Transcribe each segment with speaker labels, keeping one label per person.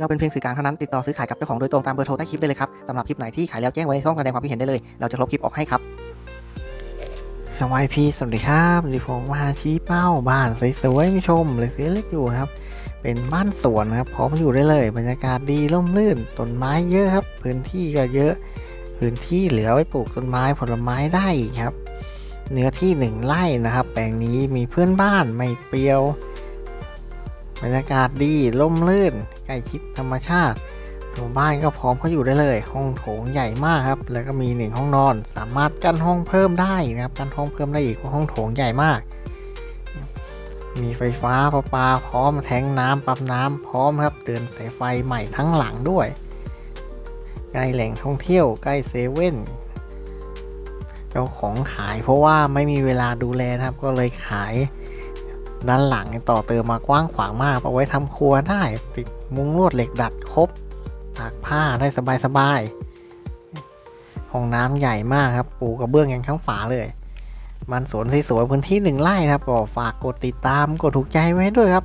Speaker 1: เราเป็นเพียงสื่อกลางเท่านั้นติดต่อซื้อขายกับเจ้าของโดยตรงตามเบอร์โทรใต้คลิปได้เลยครับสำหรับคลิปไหนที่ขายแล้วแจ้งไว้ในช่องแสดงความคิดเห็นได้เลย เราจะลบคลิปออกให้ครับสวัสดีพี่สวัสดีครับวันนี้ผมมาชี้เป้าบ้านสวยๆม่ชมเลยซื้อเล็กอยู่ครับ เป็นบ้านสวนนะครับพร้อมอยู่ได้เลย บรรยากาศดีร่มรื่นต้นไม้เยอะครับ พื้นที่ก็เยอะ พื้นที่เหลือไว้ปลูกต้นไม้ผลไม้ได้อีกครับ เนื้อที่หนึ่งไร่นะครับ แปลงนี้มีเพื่อนบ้านไม่เปรียว บรรยากาศดีร่มรื่น ล้ชิดธรรมชาติตัวบ้านก็พร้อมเขาอยู่ได้เลย ห้องโถงใหญ่มากครับ แล้วก็มีหนึ่งห้องนอน สามารถกั้นห้องเพิ่มได้นะครับกั้นห้องเพิ่มได้อีกเพราะห้องโถงใหญ่มาก มีไฟฟ้าประปาพร้อมแทงน้ำปั๊มน้ำพร้อมครับ เตือนสายไฟใหม่ทั้งหลังด้วย ใกล้แหล่งท่องเที่ยวใกล้เซเว่นเจ้าของขายเพราะว่าไม่มีเวลาดูแลนะครับ ก็เลยขาย ด้านหลังต่อเติมมากว้างขวางมาก เอาไว้ทำครัวได้ ติดมุ้งลวดเหล็กดัดครบตากผ้าได้สบายๆห้องน้ำใหญ่มากครับ ปูกระเบื้องยังทั้งฝาเลย มันสวนสวยๆพื้นที่หนึ่งไร่ครับก็ฝากกดติดตามกดถูกใจไว้ด้วยครับ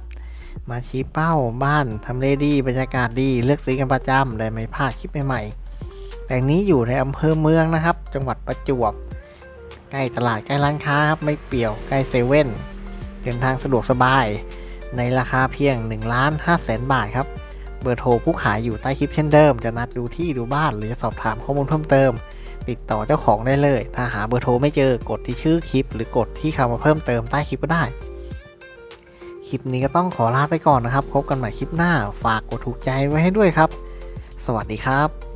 Speaker 1: มาชี้เป้าบ้านทำเลดีบรรยากาศดีเลือกซื้อกันประจำได้ไม่พลาดคลิปใหม่ๆแปลงนี้อยู่ในอำเภอเมืองนะครับ จังหวัดประจวบใกล้ตลาดใกล้ร้านค้าครับไม่เปี่ยวใกล้เซเว่น เดินทางสะดวกสบาย ในราคาเพียง1ล้าน5แสนบาทครับ เบอร์โทรผู้ขายอยู่ใต้คลิปเช่นเดิม จะนัดดูที่ดูบ้านหรือสอบถามข้อมูลเพิ่มเติม ติดต่อเจ้าของได้เลย ถ้าหาเบอร์โทรไม่เจอกดที่ชื่อคลิป หรือกดที่คำมาเพิ่มเติมใต้คลิปก็ได้คลิปนี้ก็ต้องขอลาไปก่อนนะครับ พบกันใหม่คลิปหน้า ฝากกดถูกใจไว้ให้ด้วยครับ สวัสดีครับ